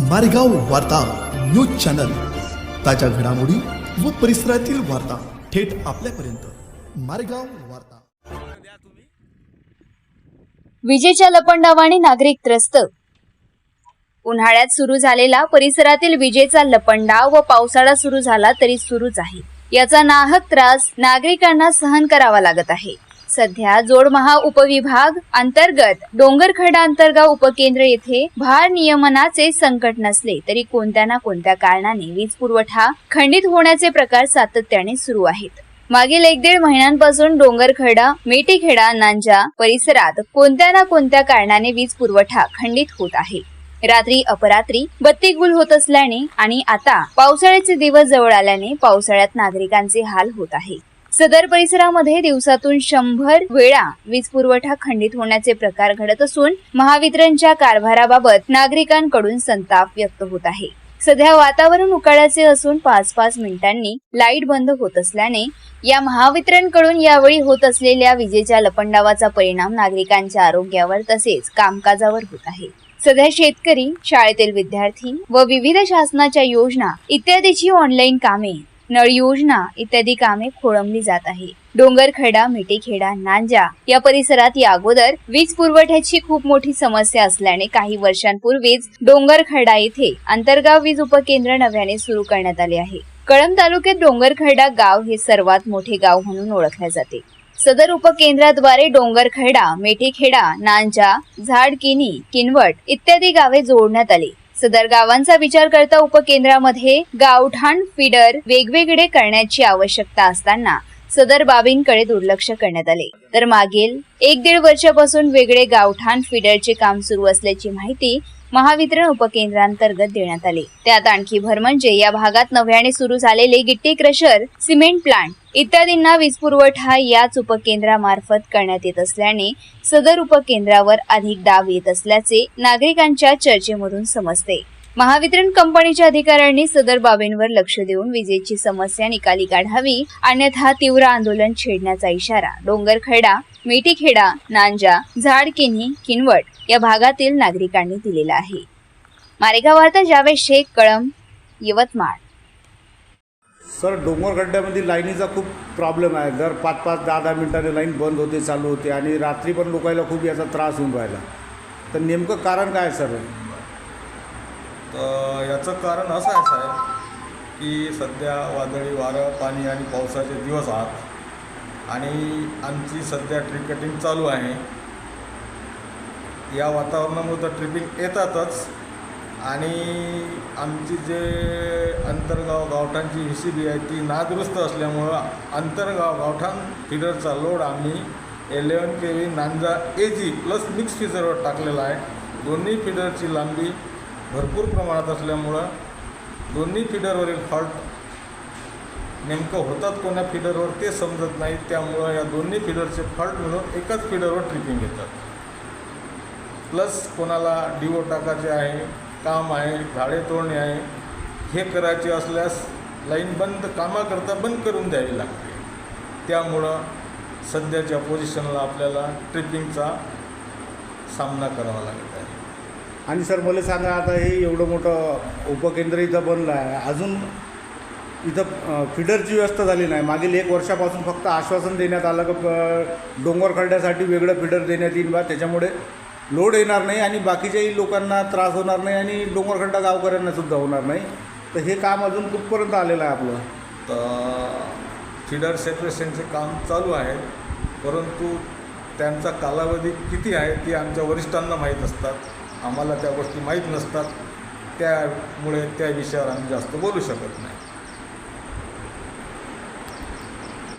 मारेगाव वार्ता news channel. ताज्या घडामोडी व परिसरातील वार्ता थेट आपल्यापर्यंत. मारेगाव वार्ता. विजेच्या लपंडावाने नागरिक त्रस्त. उन्हाळ्यात सुरू झालेला परिसरातील विजेचा लपंडाव व पावसाळा सुरू झाला तरी सुरूच आहे. याचा नाहक त्रास नागरिकांना सहन करावा लागत आहे. सध्या जोडमहा उपविभाग अंतर्गत डोंगरखडा अंतर्गाव उपकेंद्र येथे भार नियमनाचे संकट नसले तरी कोणत्या ना कोणत्या कारणाने वीज पुरवठा खंडित होण्याचे प्रकार सातत्याने सुरू आहेत. मागील एक दीड महिन्यांपासून डोंगरखडा मेटीखेडा नांजा परिसरात कोणत्या ना कोणत्या कारणाने वीज पुरवठा खंडित होत आहे. रात्री अपरात्री बत्ती गुल होत असल्याने आणि आता पावसाळ्याचे दिवस जवळ आल्याने पावसाळ्यात नागरिकांचे हाल होत आहे. सदर परिसरामध्ये दिवसातून शंभर वेळा वीज पुरवठा खंडित होण्याचे प्रकार घडत असून महावितरणच्या कारभाराबाबत नागरिकांकडून संताप व्यक्त होत आहे. सध्या वातावरण उकाळाचे असून पाच पाच मिनिटांनी लाइट बंद होत असल्याने या महावितरणकडून यावेळी होत असलेल्या विजेच्या लपंडावाचा परिणाम नागरिकांच्या आरोग्यावर तसेच कामकाजावर होत आहे. सध्या शेतकरी शाळेतील विद्यार्थी व विविध शासनाच्या योजना इत्यादीची ऑनलाईन कामे नळ योजना इत्यादी कामे खोळंबली जात आहे. डोंगरखेडा मिटेखेडा नांजा या परिसरात या अगोदर वीज पुरवठ्याची खूप मोठी समस्या असल्याने काही वर्षांपूर्वीच डोंगरखेडा येथे आंतरगाव वीज उपकेंद्र नव्याने सुरू करण्यात आले आहे. कळंब तालुक्यात डोंगरखेडा गाव हे सर्वात मोठे गाव म्हणून ओळखले जाते. सदर उपकेंद्राद्वारे डोंगरखेडा मेठीखेडा नांजा झाडकिनी किनवट इत्यादी गावे जोडण्यात आली. सदर गावांचा विचार करता उपकेंद्रामध्ये गावठाण फिडर वेगवेगळे करण्याची आवश्यकता असताना सदर बाबींकडे दुर्लक्ष करण्यात आले. तर मागील एक दीड वर्षापासून वेगळे गावठाण फिडरचे काम सुरू असल्याची माहिती महावितरण उपकेंद्रांतर्गत देण्यात आली. त्यात आणखी भर म्हणजे या भागात नव्याने सुरू झालेले गिट्टी क्रशर सिमेंट प्लांट इत्यादींना वीज पुरवठा याच उपकेंद्रामार्फत करण्यात येत असल्याने सदर उपकेंद्रावर अधिक दाब येत असल्याचे नागरिकांच्या चर्चेमधून समजते. महावितरण कंपनीच्या अधिकाऱ्यांनी सदर बाबींवर लक्ष देऊन विजेची समस्या निकाली काढावी अन्यथा तीव्र आंदोलन छेडण्याचा इशारा. डोंगरखेडा मेटीखेडा नांजा झाडकिन्ही किनवट या भागातील नागरिकांनी दिलेला आहे. मारेगाव वार्ता जावेद शेख कळम यवतमाळ. सर डोंगरगड्ड्यामध्ये लाईनीचा खूप प्रॉब्लेम आहे. दर पाच पाच दहा दहा मिनटाने लाईन बंद होते चालू होते आणि रात्री पण लोकायला खूप याचा त्रास होऊन राहिला. तर नेमकं कारण काय आहे सर? तर याचं कारण असं आहे साहेब की सध्या वादळी वारं पाणी आणि पावसाचे दिवस आहात आणि आमची सध्या ट्रिप कटिंग चालू आहे. या वातावरणामुळे तर ट्रिपिंग येतातच. आणि आमची जे अंतर्गाव गावठाणची व्ही सी बी आहे ती नादुरुस्त असल्यामुळं अंतर्गाव गावठाण फिडरचा लोड आम्ही एलेवन के व्ही नांजा ए जी प्लस मिक्स फिजरवर टाकलेला आहे. दोन्ही फिडरची लांबी भरपूर प्रमाणात असल्यामुळं दोन्ही फिडरवरील फॉल्ट नेमकं होतात कोण्या फिडरवर ते समजत नाही. त्यामुळं या दोन्ही फिडरचे फॉल्ट मिळून एकाच फिडरवर ट्रिपिंग येतात. प्लस कोणाला डिओ टाकायचे आहे काम आहे झाडे तोडणे आहे हे करायचे असल्यास लाईन बंद कामाकरता बंद करून द्यावी लागते. त्यामुळं सध्याच्या पोझिशनला आपल्याला ट्रिपिंगचा सामना करावा लागत आहे. आणि सर मला सांगा आता हे एवढं मोठं उपकेंद्र इथं बनलं आहे. अजून इथं फिडरची व्यवस्था झाली नाही. मागील एक वर्षापासून फक्त आश्वासन देण्यात आलं की प- डोंगर खड्ड्यासाठी वेगळं फिडर देण्यात येईल बा. त्याच्यामुळे लोड येणार नाही आणि बाकीच्याही लोकांना त्रास होणार नाही आणि डोंगरखंडा गावकऱ्यांना सुद्धा होणार नाही. तर हे काम अजून कुठपर्यंत आलेलं आहे आपलं? तर फिडर सेपरेशनचे काम चालू आहे परंतु त्यांचा कालावधी किती आहे ते आमच्या वरिष्ठांना माहीत असतात आम्हाला त्या गोष्टी माहीत नसतात. त्यामुळे त्या विषयावर आम्ही जास्त बोलू शकत नाही.